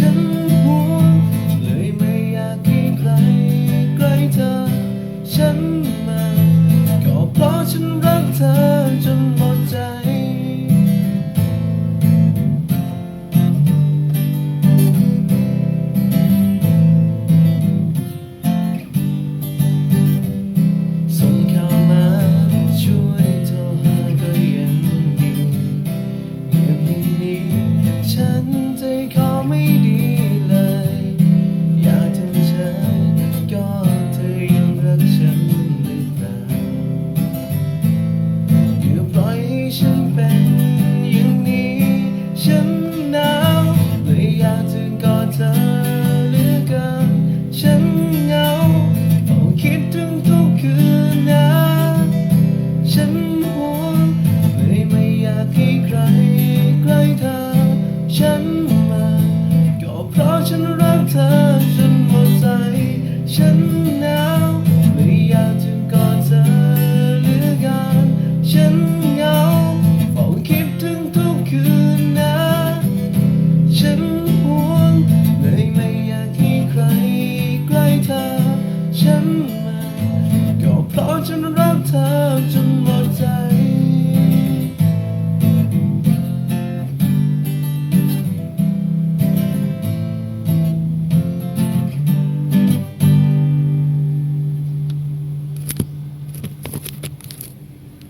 ฉันห่วเลยไม่อยากให้ใครใกลเธอ ฉันมาก็เพราะฉันรักเธอจนหมดใจ ส่งาวมาช่วยโทรหาก็ยังดีเยบอย่นี้ฉัน ฉันเป็นอย่างนี้ฉัน